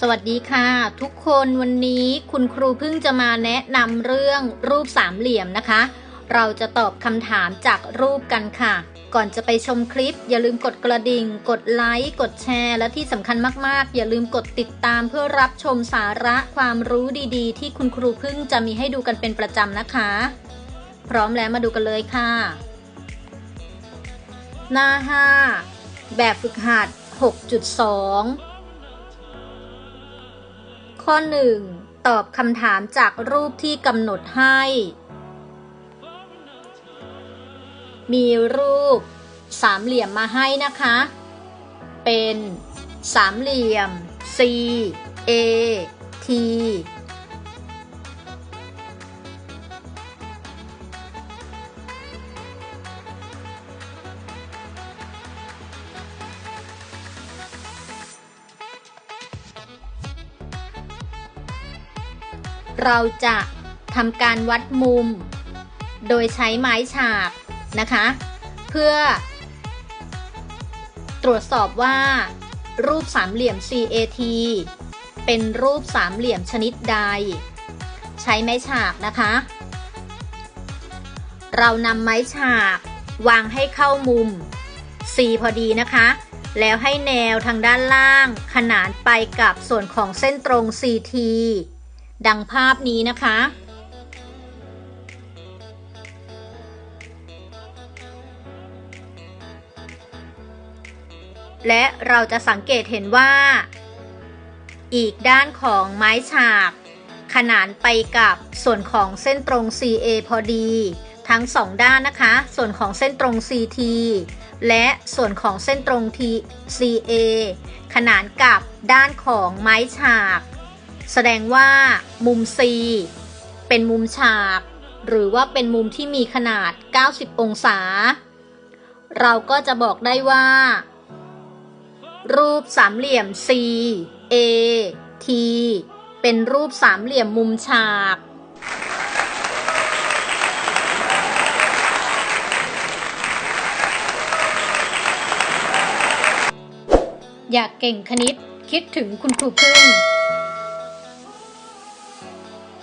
สวัสดีค่ะ ทุกคนวันนี้คุณครูเพิ่งจะมาแนะนำเรื่องรูปสามเหลี่ยมนะคะ เราจะตอบคำถามจากรูปกันค่ะ ก่อนจะไปชมคลิป อย่าลืมกดกระดิ่ง กดไลค์กดแชร์ และที่สำคัญมากๆ อย่าลืมกดติดตามเพื่อรับชมสาระความรู้ดีๆ ที่คุณครูเพิ่งจะมีให้ดูกันเป็นประจำนะคะ พร้อมแล้วมาดูกันเลยค่ะ หน้า 5 แบบฝึกหัด 6.2 ข้อ 1 ตอบคำถามจากรูปที่กำหนดให้ มีรูปสามเหลี่ยมมาให้นะคะ เป็นสามเหลี่ยม C A T เราจะทำการวัดมุม โดยใช้ไม้ฉากนะคะ เพื่อ ตรวจสอบว่า รูปสามเหลี่ยม CAT เป็นรูปสามเหลี่ยมชนิดใด ใช้ไม้ฉากนะคะ เรานำไม้ฉากวางให้เข้ามุม C พอดีนะคะ แล้วให้แนวทางด้านล่างขนานไปกับส่วนของเส้นตรง CT ดังภาพนี้นะคะ และเราจะสังเกตเห็นว่า อีกด้านของไม้ฉาก ขนานไปกับส่วนของเส้นตรง CA พอดี ทั้งสองด้านนะคะ ส่วนของเส้นตรง CT และส่วนของเส้นตรง T CA ขนานกับด้านของไม้ฉาก แสดงว่ามุม C เป็นมุมฉาก หรือว่าเป็นมุมที่มีขนาด 90 องศา เราก็จะบอกได้ว่า รูปสามเหลี่ยม C A T เป็นรูปสามเหลี่ยมมุมฉาก อยากเก่งคณิตคิดถึงคุณครูพึ่ง